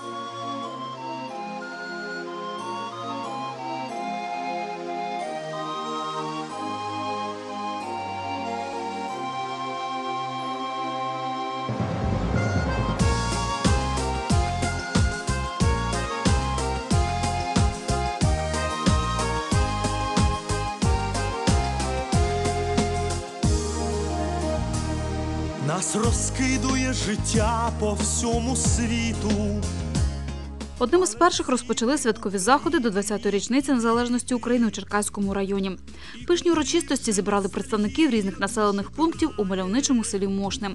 you Нас розкидує життя по всьому світу. Одним із перших розпочали святкові заходи до 20-ї річниці незалежності України у Черкаському районі. Пишні урочистості зібрали представників різних населених пунктів у мальовничому селі Мошне.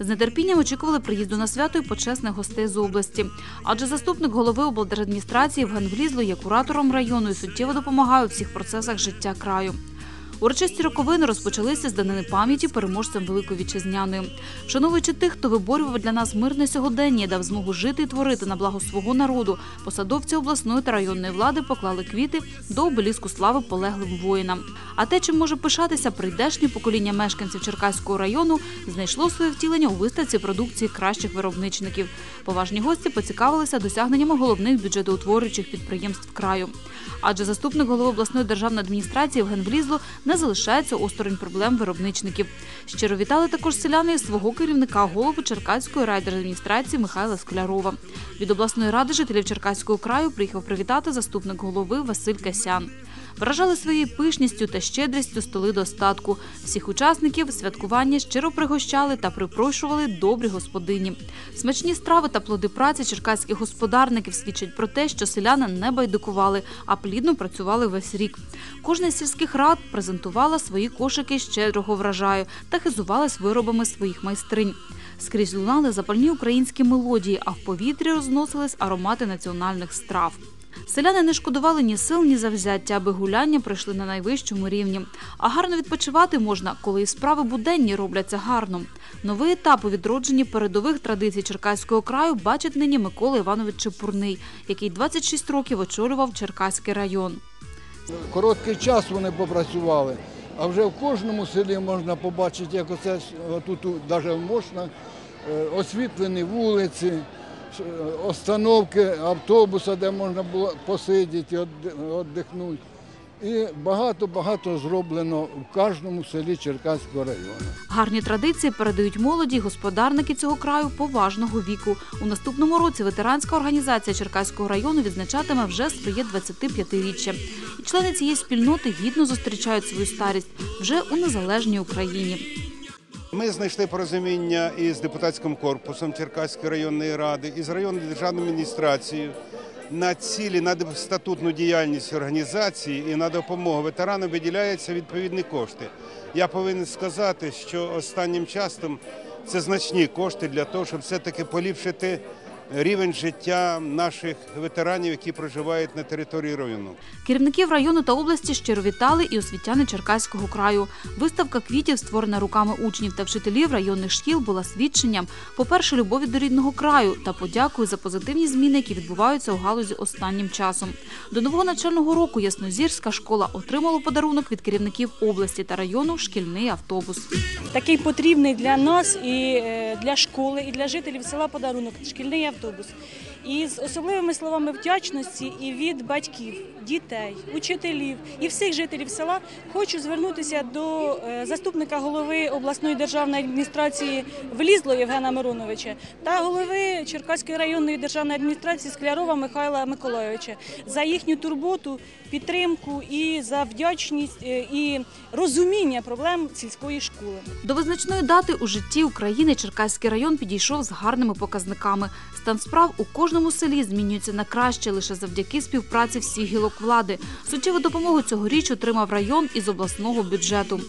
З нетерпінням очікували приїзду на свято і почесних гостей з області. Адже заступник голови облдержадміністрації Євген Влізло є куратором району і суттєво допомагає у всіх процесах життя краю. Урочисті роковини розпочалися з данини пам'яті переможцям Великої Вітчизняної. Вшановуючи тих, хто виборював для нас мирне сьогодення і дав змогу жити і творити на благо свого народу, посадовці обласної та районної влади поклали квіти до обеліску слави полеглим воїнам. А те, чим може пишатися прийдешнє покоління мешканців Черкаського району, знайшло своє втілення у виставці продукції кращих виробничників. Поважні гості поцікавилися досягненнями головних бюджетоутворюючих підприємств краю. Адже заступник голови обласної державної адміністрації Євген Влізло не залишається осторонь проблем виробничників. Щиро вітали також селяни і свого керівника голову Черкаської райдержадміністрації Михайла Склярова. Від обласної ради жителів Черкаського краю приїхав привітати заступник голови Василь Касян. Вражали своєю пишністю та щедрістю столи достатку. Всіх учасників святкування щиро пригощали та припрошували добрі господині. Смачні страви та плоди праці черкаських господарників свідчать про те, що селяни не байдикували, а плідно працювали весь рік. Кожна з сільських рад презентувала свої кошики щедрого врожаю та хизувалась виробами своїх майстринь. Скрізь лунали запальні українські мелодії, а в повітрі розносились аромати національних страв. Селяни не шкодували ні сил, ні завзяття, аби гуляння пройшли на найвищому рівні. А гарно відпочивати можна, коли і справи буденні робляться гарно. Новий етап у відродженні передових традицій Черкаського краю бачить нині Микола Іванович Чепурний, який 26 років очолював Черкаський район. Короткий час вони попрацювали, а вже в кожному селі можна побачити, як оце тут, навіть можна, е, освітлені вулиці, остановки автобуса, де можна було посидіти, відди- віддихнути. І багато-багато зроблено в кожному селі Черкаського району. Гарні традиції передають молоді господарники цього краю поважного віку. У наступному році ветеранська організація Черкаського району відзначатиме вже своє 25-річчя. І члени цієї спільноти гідно зустрічають свою старість вже у незалежній Україні. Ми знайшли порозуміння із депутатським корпусом Черкаської районної ради, із районною державною адміністрацією на цілі на статутну діяльність організації і на допомогу ветеранам виділяються відповідні кошти. Я повинен сказати, що останнім часом це значні кошти для того, щоб все-таки поліпшити рівень життя наших ветеранів, які проживають на території району. Керівників району та області щиро вітали і освітяни Черкаського краю. Виставка квітів, створена руками учнів та вчителів районних шкіл, була свідченням, по-перше, любові до рідного краю та подякою за позитивні зміни, які відбуваються у галузі останнім часом. До нового навчального року Яснозірська школа отримала подарунок від керівників області та району шкільний автобус. такий потрібний для нас і е, для школи, і для жителів села подарунок шкільний автобус. outubros. І з особливими словами вдячності і від батьків, дітей, учителів і всіх жителів села хочу звернутися до е, заступника голови обласної державної адміністрації Влізло Євгена Мироновича та голови Черкаської районної державної адміністрації Склярова Михайла Миколайовича за їхню турботу, підтримку і за вдячність е, і розуміння проблем сільської школи. До визначної дати у житті України Черкаський район підійшов з гарними показниками. Стан справ у кожному селі змінюється на краще лише завдяки співпраці всіх гілок влади. Суттєву допомогу цьогоріч отримав район із обласного бюджету.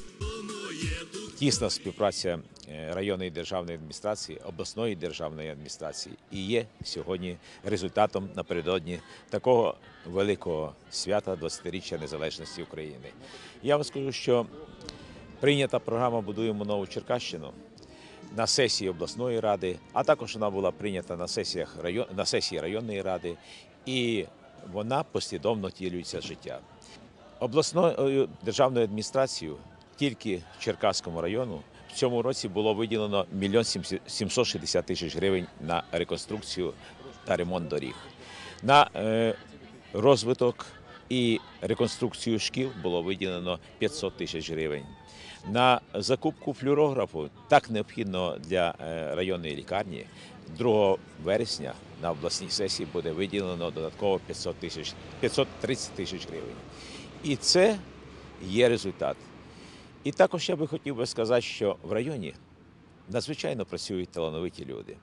тісна співпраця е, районної державної адміністрації, обласної державної адміністрації і є сьогодні результатом напередодні такого великого свята 20-річчя незалежності України. Я вам скажу, що прийнята програма Будуємо нову Черкащину на сесії обласної ради, а також вона була прийнята на сесіях район, на сесії районної ради, і вона послідовно втілюється в життя. Обласною державною адміністрацією тільки Черкаському району в цьому році було виділено 1 мільйон 760 тисяч гривень на реконструкцію та ремонт доріг. На е, розвиток і реконструкцію шкіл було виділено 500 тисяч гривень. На закупку флюорографу так необхідно для е, районної лікарні. 2 вересня на обласній сесії буде виділено додатково 500 тисяч 530 тисяч гривень. І це є результат. І також я би хотів би сказати, що в районі надзвичайно працюють талановиті люди,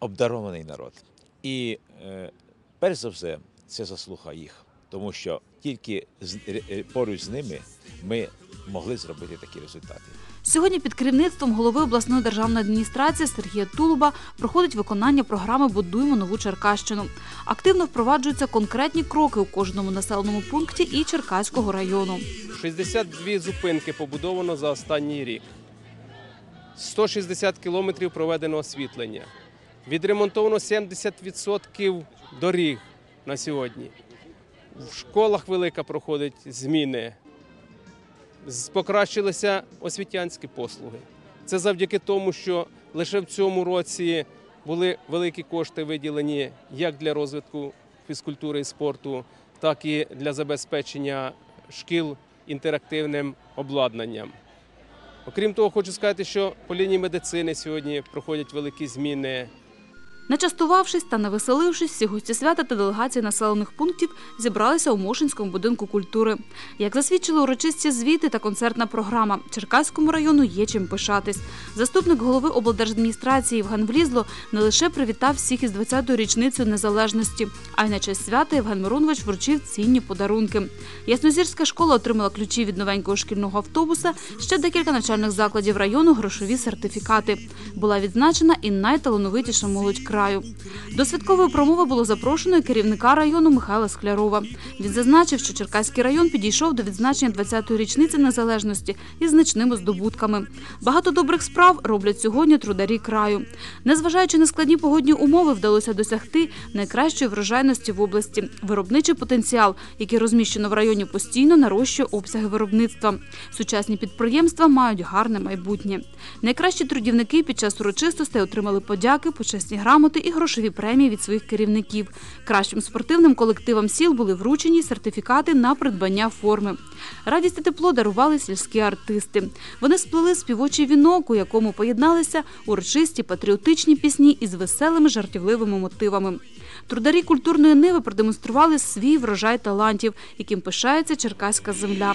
обдарований народ. І е, перш за все, це заслуга їх, тому що тільки е, поруч з ними ми могли зробити такі результати. Сьогодні під керівництвом голови обласної державної адміністрації Сергія Тулуба проходить виконання програми Будуємо нову Черкащину. Активно впроваджуються конкретні кроки у кожному населеному пункті і Черкаського району. 62 зупинки побудовано за останній рік. 160 кілометрів проведено освітлення. Відремонтовано 70% доріг на сьогодні. В школах велика проходить зміни. Покращилися освітянські послуги. Це завдяки тому, що лише в цьому році були великі кошти виділені як для розвитку фізкультури і спорту, так і для забезпечення шкіл інтерактивним обладнанням. Окрім того, хочу сказати, що по лінії медицини сьогодні проходять великі зміни. Начастувавшись та навеселившись, всі гості свята та делегації населених пунктів зібралися у Мошинському будинку культури. Як засвідчили урочисті звіти та концертна програма, Черкаському району є чим пишатись. Заступник голови облдержадміністрації Євген Влізло не лише привітав всіх із 20-ю річницею незалежності, а й на честь свята Євген Миронович вручив цінні подарунки. Яснозірська школа отримала ключі від новенького шкільного автобуса. Ще декілька навчальних закладів району грошові сертифікати. Була відзначена і найталановитіша молодь краю. До святкової промови було запрошено і керівника району Михайла Склярова. Він зазначив, що Черкаський район підійшов до відзначення 20-ї річниці незалежності із значними здобутками. Багато добрих справ роблять сьогодні трударі краю. Незважаючи на складні погодні умови, вдалося досягти найкращої врожайності в області. Виробничий потенціал, який розміщено в районі, постійно нарощує обсяги виробництва. Сучасні підприємства мають гарне майбутнє. Найкращі трудівники під час урочистостей отримали подяки, почесні грамоти і грошові премії від своїх керівників. Кращим спортивним колективам сіл були вручені сертифікати на придбання форми. Радість і тепло дарували сільські артисти. Вони сплели співочий вінок, у якому поєдналися урочисті патріотичні пісні із веселими жартівливими мотивами. Трударі культурної ниви продемонстрували свій врожай талантів, яким пишається черкаська земля.